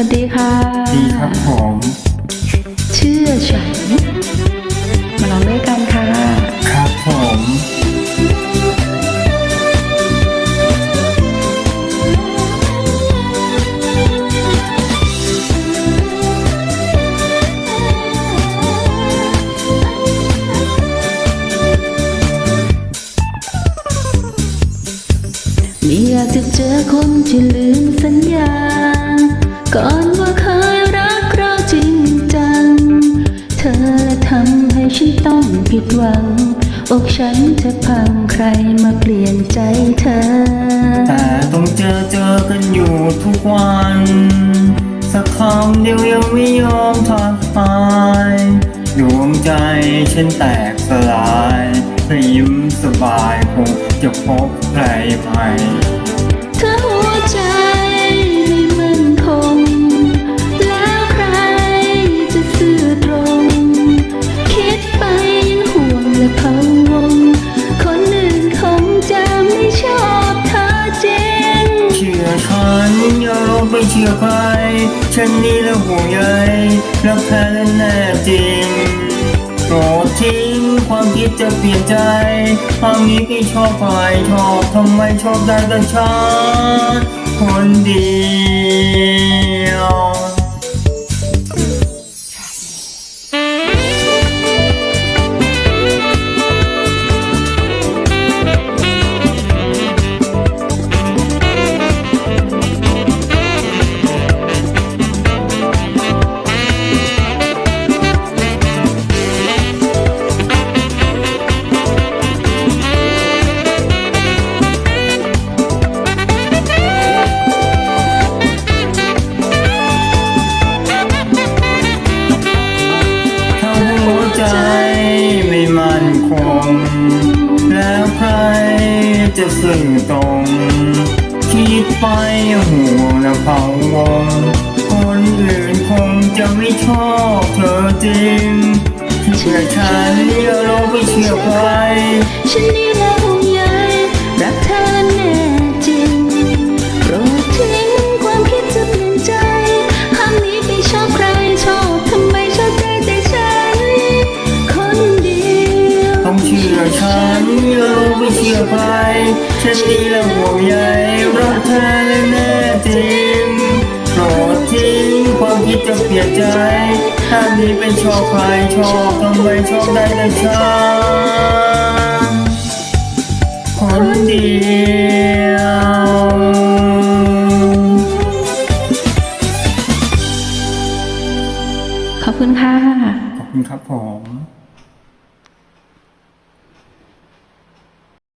วัสดีค่ะดีครับผมเชื่อฉัน มาลองด้วยกันค่ะ ครับผมไม่อยากจะเจอคนที่ลืมสัญญา ก่อนว่าเคยรักเราจริงจัง เธอละทำให้ฉันต้องผิดหวัง อกฉันจะพังใครมาเปลี่ยนใจเธอ แต่ต้องเจอเจอกันอยู่ทุกวัน สักคำเดียวยังไม่ยอมทักทายดวงใจฉันแตกสลายไม่ยิ้มสบายคงจะพบใครใหม่เธอหัวใจ องไปเชื่อใครฉันนี้และห่วงใยรักแท้และแน่จริงโปรดทิ้งความคิดจะเปลี่ยนใจทางนี้พี่ชอบใครชอบทำไมชอบได้แต่ฉันคนดี คงแล้วใครจะสื่อตรงคิดไปห่วงและเผาวงคนอื่นคงจะไม่ชอบเธอจริงเชื่อฉันอย่าลองไปเชื่อใครฉันนี่แหละห่วง ฉันอย่าลองไปเชื่อใครฉันนี่แหละห่วงใยรักเธอและแน่จริงโปรดทิ้งความคิดจะเปลี่ยนใจถ้านี้เป็นชอบใครชอบทำไมชอบได้แต่ฉันคนเดียวขอบคุณค่ะ ขอบคุณครับผม